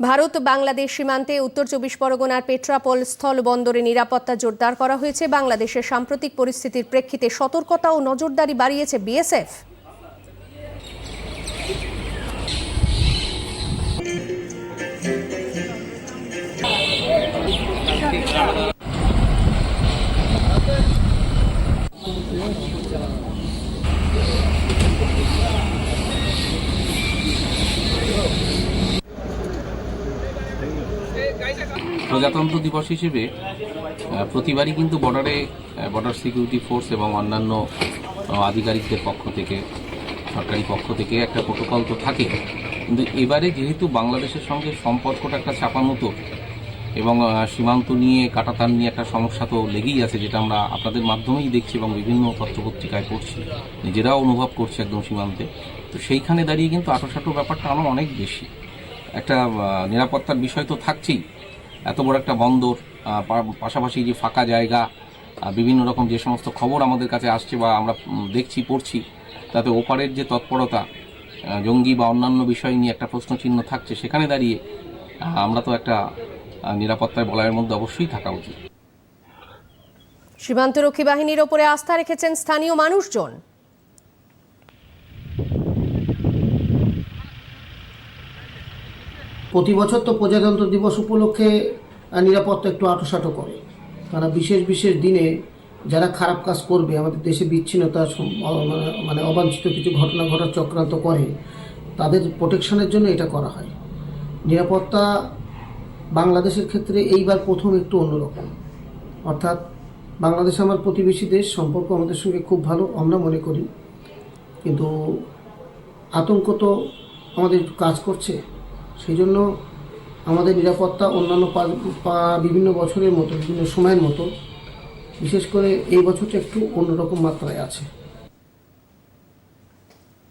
ভারত বাংলাদেশ সীমান্তে উত্তর চব্বিশ পরগনার পেট্রাপল স্থল বন্দরে নিরাপত্তা জোরদার করা হয়েছে। বাংলাদেশের সাম্প্রতিক পরিস্থিতির প্রেক্ষিতে সতর্কতা ও নজরদারি বাড়িয়েছে বিএসএফ। প্রজাতন্ত্র দিবস হিসেবে প্রতিবারই কিন্তু বর্ডারে বর্ডার সিকিউরিটি ফোর্স এবং অন্যান্য আধিকারিকদের পক্ষ থেকে, সরকারি পক্ষ থেকে একটা প্রোটোকল তো থাকে। কিন্তু এবারে যেহেতু বাংলাদেশের সঙ্গে সম্পর্কটা একটা চাপামতো এবং সীমান্ত নিয়ে কাটাতার নিয়ে একটা সমস্যা তো লেগেই আছে, যেটা আমরা আপনাদের মাধ্যমেই দেখছি এবং বিভিন্ন পত্রপত্রিকায় পড়ছি, নিজেরাও অনুভব করছি একদম সীমান্তে। তো সেইখানে দাঁড়িয়ে কিন্তু আটোসাটো ব্যাপারটা আমার অনেক বেশি। একটা নিরাপত্তার বিষয় তো থাকছেই। এত বড় একটা বন্দর পাশাপাশি যে ফাঁকা জায়গা বিভিন্ন রকম যে সমস্ত খবর আমাদের কাছে আসছে বা আমরা দেখছি, পড়ছি, তাতে ওপারের যে তৎপরতা জঙ্গি বা অন্যান্য বিষয় নিয়ে একটা প্রশ্নচিহ্ন থাকছে, সেখানে দাঁড়িয়ে আমরা তো একটা নিরাপত্তার বলয়ের মধ্যে অবশ্যই থাকা উচিত। সীমান্তরক্ষী বাহিনীর ওপরে আস্থা রেখেছেন স্থানীয় মানুষজন। প্রতি বছর তো প্রজাতন্ত্র দিবস উপলক্ষে নিরাপত্তা একটু আটোসাটো করে। তারা বিশেষ বিশেষ দিনে যারা খারাপ কাজ করবে, আমাদের দেশে বিচ্ছিন্নতা মানে- মানে অবাঞ্ছিত কিছু ঘটনা ঘটার চক্রান্ত করে, তাদের প্রোটেকশনের জন্য এটা করা হয়। নিরাপত্তা বাংলাদেশের ক্ষেত্রে এইবার প্রথম একটু অন্যরকম। অর্থাৎ বাংলাদেশ আমার প্রতিবেশী দেশ, সম্পর্ক আমাদের সঙ্গে খুব ভালো, আমরা মনে করি। কিন্তু আতঙ্ক তো আমাদের কাজ করছে। সেই জন্য আমাদের নিরাপত্তা অন্যান্য বিভিন্ন বছরের মতো, বিভিন্ন সময়ের মতো, বিশেষ করে এই বছরটা একটু অন্যরকম মাত্রায় আছে।